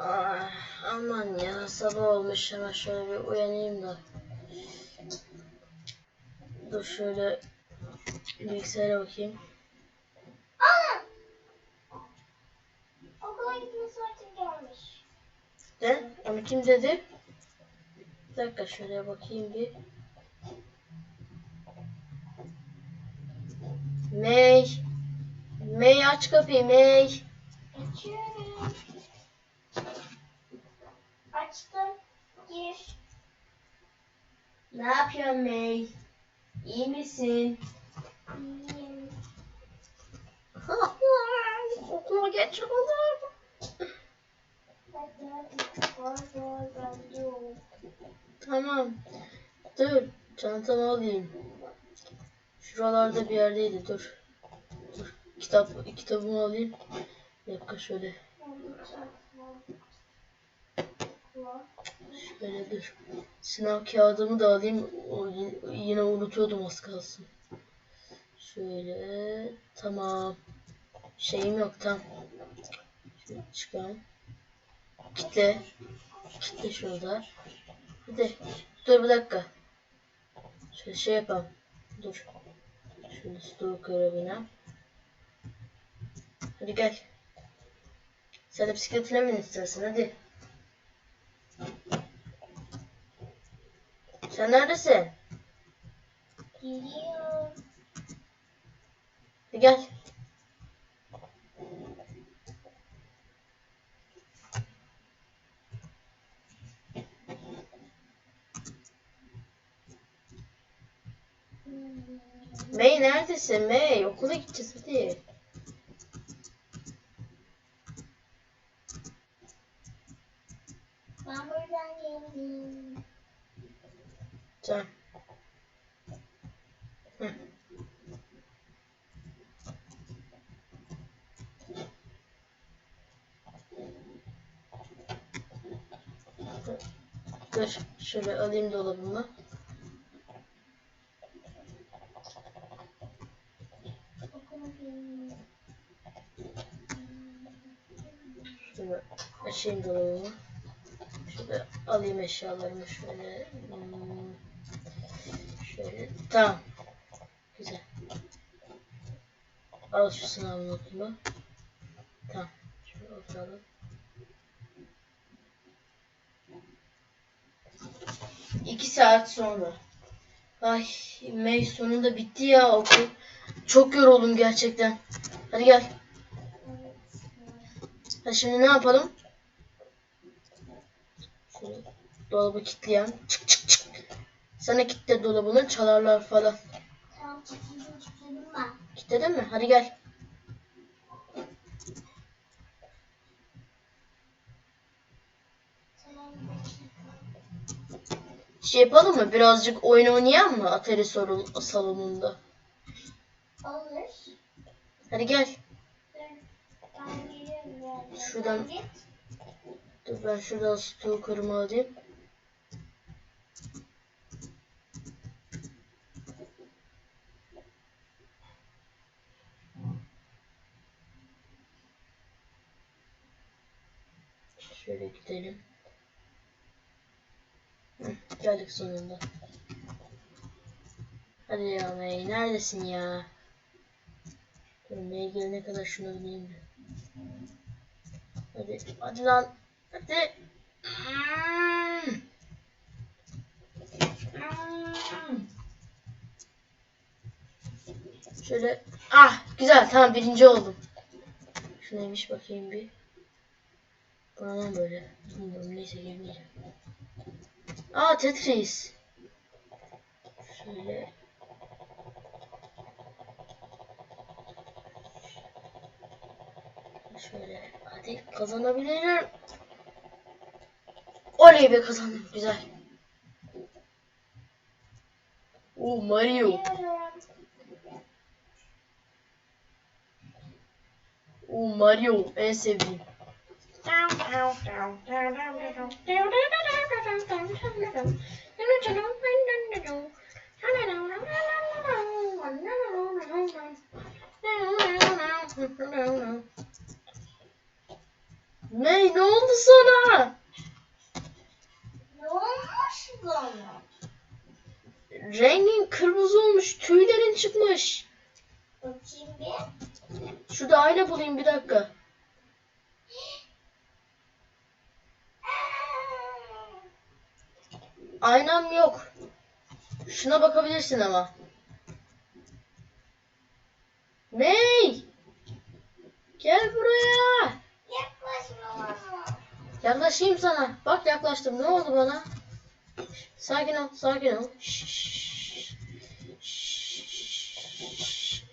Ah, aman ya sabah olmuş hemen şöyle bir uyanayım da. Dur şöyle bilgisayara bakayım. Ana! Okula gitme saatin gelmiş. De, ama kim dedi? Bir dakika şöyle bakayım bir. May. May aç kapıyı May. Açıyorum. Açtım. Gir. Ne yapıyorsun May? İyi misin? İyiyim. Okula geç yok. Tamam. Dur. Çantamı alayım. Şuralarda bir yerdeydi. Dur. Dur. Kitap, kitabımı alayım. Bir dakika şöyle. Şöyle dur. Sınav kağıdımı da alayım. O yine unutuyordum az kalsın. Şöyle. Tamam. Şeyim yok tam. Şöyle çıkalım. Kitle. Kitle şurada. Hadi. Dur bir dakika. Şöyle şey yapalım. Dur. Şöyle stoğu görevine. Hadi gel. Sen de bisikletine min istersen hadi. Sen neredesin? Geliyorum. Bir gel. May neredesin May? Okula gideceğiz hadi. Ben buradan geldim. Hı. Dur, şöyle alayım dolabımı. Şöyle açayım dolabımı. Şöyle alayım eşyalarımı şöyle. Hmm. Tamam. Güzel. Al şu sınav notunu. Tamam. Şöyle oturalım. İki saat sonra. Ay May sonunda bitti ya okul. Çok yoruldum gerçekten. Hadi gel. Ha şimdi ne yapalım? Şöyle dolabı kilitleyen. Çık çık çık. Sana kilitle dolabını çalarlar falan. Tamam kilitledim kilitledim ben. Kilitledin mi? Hadi gel. Şey yapalım mı? Birazcık oyun oynayalım mı? Atari sorun salonunda. Olur. Hadi gel. Ben geliyorum yani. Şuradan-. Dur ben şuradan stoker'ımı alayım. Şöyle gidelim. Geldik sonunda. Hadi ya May neredesin ya? May gelene kadar şunu ödeyeyim de. Hadi, hadi lan. Hadi. Şöyle. Ah güzel tamam birinci oldum. Şu neymiş bakayım bir. Bana böyle? Bilmiyorum neyse girmeyeceğim. Aa Tetris. Şöyle. Şöyle hadi kazanabilirim. Oley be kazandım güzel. Oo Mario. Oo Mario en sevdiğim. Ney ne oldu sana? Ne olmuş bana? Rengin kırmızı olmuş. Tüylerin çıkmış. Bakayım bir. Şurada ayna bulayım bir dakika. Aynam yok. Şuna bakabilirsin ama. Ney? Gel buraya. Yaklaşma. Yaklaşayım sana. Bak yaklaştım. Ne oldu bana? Sakin ol, sakin ol. Şşş. Şşş.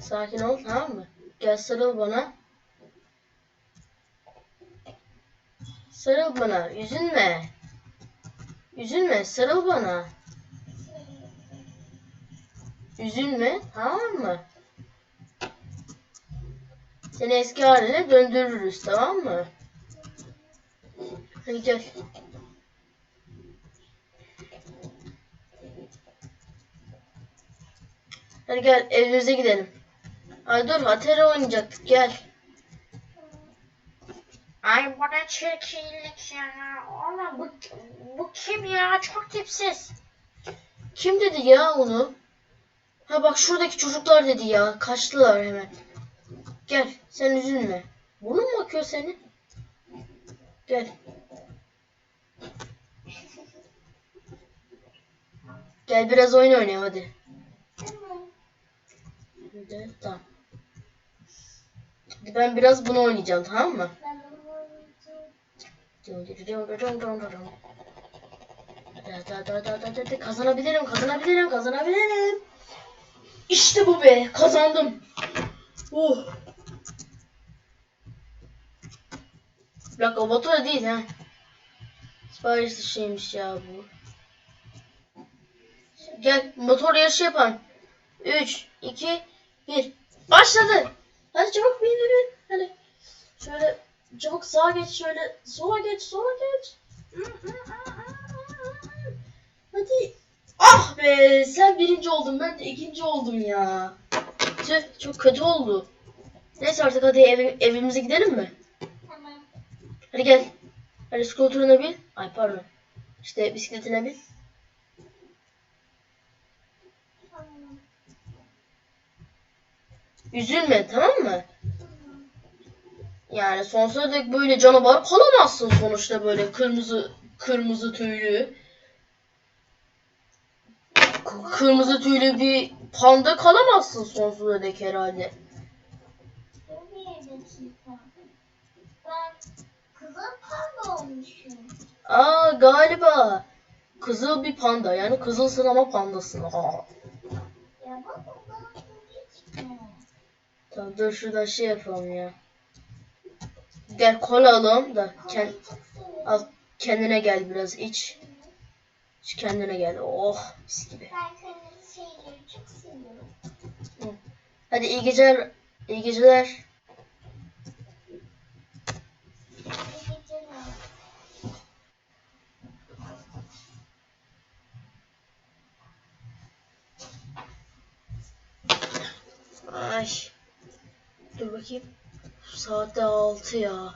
Sakin ol, tamam mı? Gel sarıl bana. Sarıl bana, üzülme. Üzülme, sarıl bana. Üzülme, tamam mı? Seni eski haline döndürürüz, tamam mı? Hadi gel. Hadi gel evimize gidelim. Ay dur Atari oynayacaktık gel. Ay bu ne çirkinlik ya. Oğlum bu, bu kim ya? Çok tipsiz. Kim dedi ya onu? Ha bak şuradaki çocuklar dedi ya. Kaçtılar hemen. Gel sen üzülme. Bunu mu bakıyor seni? Gel. Gel biraz oyun oynayalım hadi. Tamam. Ben biraz bunu oynayacağım tamam mı? Kazanabilirim, kazanabilirim, kazanabilirim. İşte bu be, kazandım. Oh. Bir dakika, o Batura değil ha. Sipariş dışıymış ya bu. Gel, motor yarışı yapalım. 3, 2, 1. Başladı. Hadi çabuk bin bin. Hadi. Şöyle çabuk sağa geç şöyle. Sola geç sola geç. Hadi. Ah be sen birinci oldun ben de ikinci oldum ya. Tüh çok kötü oldu. Neyse artık hadi ev, evimize gidelim mi? Tamam. Hadi gel. Hadi skuterına bin. Ay pardon. İşte bisikletine bin. Üzülme tamam mı? Yani sonsuza dek böyle canavar kalamazsın sonuçta böyle kırmızı kırmızı tüylü. Kırmızı tüylü bir panda kalamazsın sonsuza dek herhalde. Kızıl. Aa galiba kızıl bir panda yani kızılsın ama pandasın. Aa. Tamam dur şuradan şey yapalım ya. Gel kola alalım da kend, al kendine gel biraz iç. İç kendine gel. Oh mis gibi. Hadi. İyi geceler. İyi geceler. Ay. Dur bakayım. Saat de 6 ya.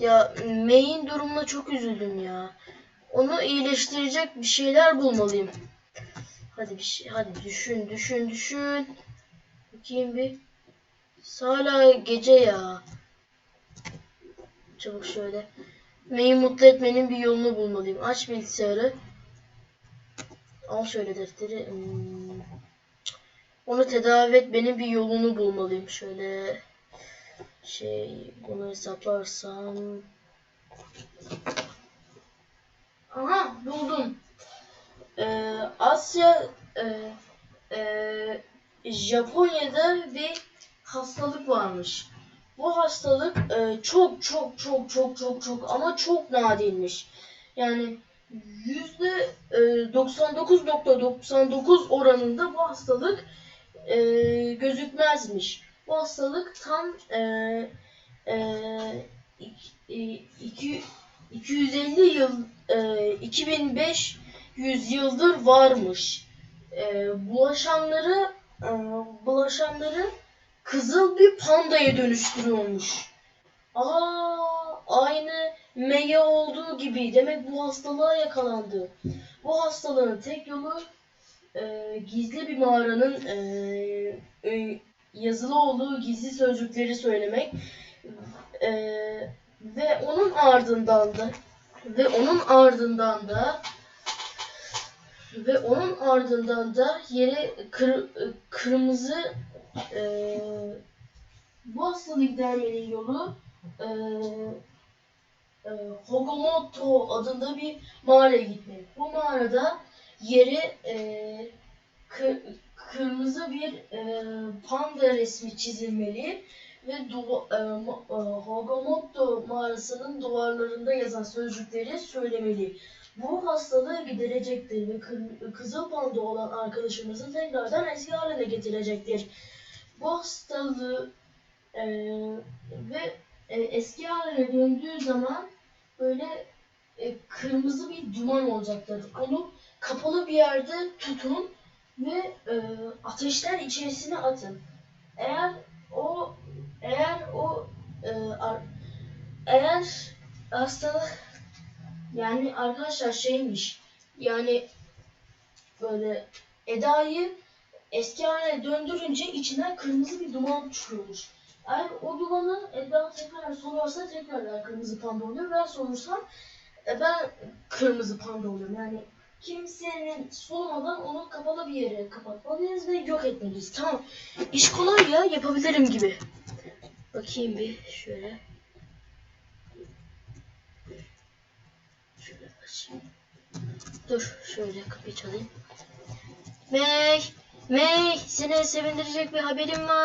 Ya May'in durumuna çok üzüldüm ya. Onu iyileştirecek bir şeyler bulmalıyım. Hadi bir şey, hadi düşün, düşün, düşün. Bakayım bir. Hala gece ya. Çabuk şöyle. May'i mutlu etmenin bir yolunu bulmalıyım. Aç bilgisayarı. Al şöyle defteri. Hmm. Onu tedavi etmenin bir yolunu bulmalıyım. Şöyle şey bunu hesaplarsam Aha buldum. Ee, Asya e, e, Japonya'da bir hastalık varmış. Bu hastalık e, çok çok çok çok çok çok ama çok nadirmiş. Yani yüzde e, 99.99 oranında bu hastalık e, gözükmezmiş. Bu hastalık tam e, e, iki- iki- 250 yıl e, 2500 yıldır varmış. E, bulaşanları e, bulaşanları kızıl bir pandaya dönüştürüyormuş. Aa, aynı Mege olduğu gibi. Demek bu hastalığa yakalandı. Bu hastalığın tek yolu e, gizli bir mağaranın e, e, yazılı olduğu gizli sözcükleri söylemek E, ve onun ardından da ve onun ardından da ve onun ardından da yere kır, kırmızı e, bu hastalığı gidermenin yolu e, e, Hogomoto adında bir mağaraya gitmek. Bu mağarada yere e, kı- kırmızı bir e, panda resmi çizilmeli ve duva, e, e, Hogomoto mağarasının duvarlarında yazan sözcükleri söylemeli. Bu hastalığı giderecektir ve kızıl panda olan arkadaşımızı tekrardan eski haline getirecektir. Bu hastalığı e, ve e, eski haline döndüğü zaman böyle e, kırmızı bir duman olacaktır. Onu kapalı bir yerde tutun ve e, ateşler içerisine atın. Eğer o eğer o e, ar- eğer hastalık yani arkadaşlar şeymiş yani böyle Eda'yı eski haline döndürünce içinden kırmızı bir duman çıkıyormuş. Eğer o dumanı Eda tekrar solarsa tekrardan kırmızı panda oluyor. Ben solursam e, ben kırmızı panda oluyorum. Yani kimsenin solmadan onu kapalı bir yere kapatmalıyız ve yok etmeliyiz. Tamam. İş kolay ya yapabilirim gibi. Bakayım bir şöyle. Şöyle açayım. Dur şöyle kapıyı çalayım. May, May seni sevindirecek bir haberim var.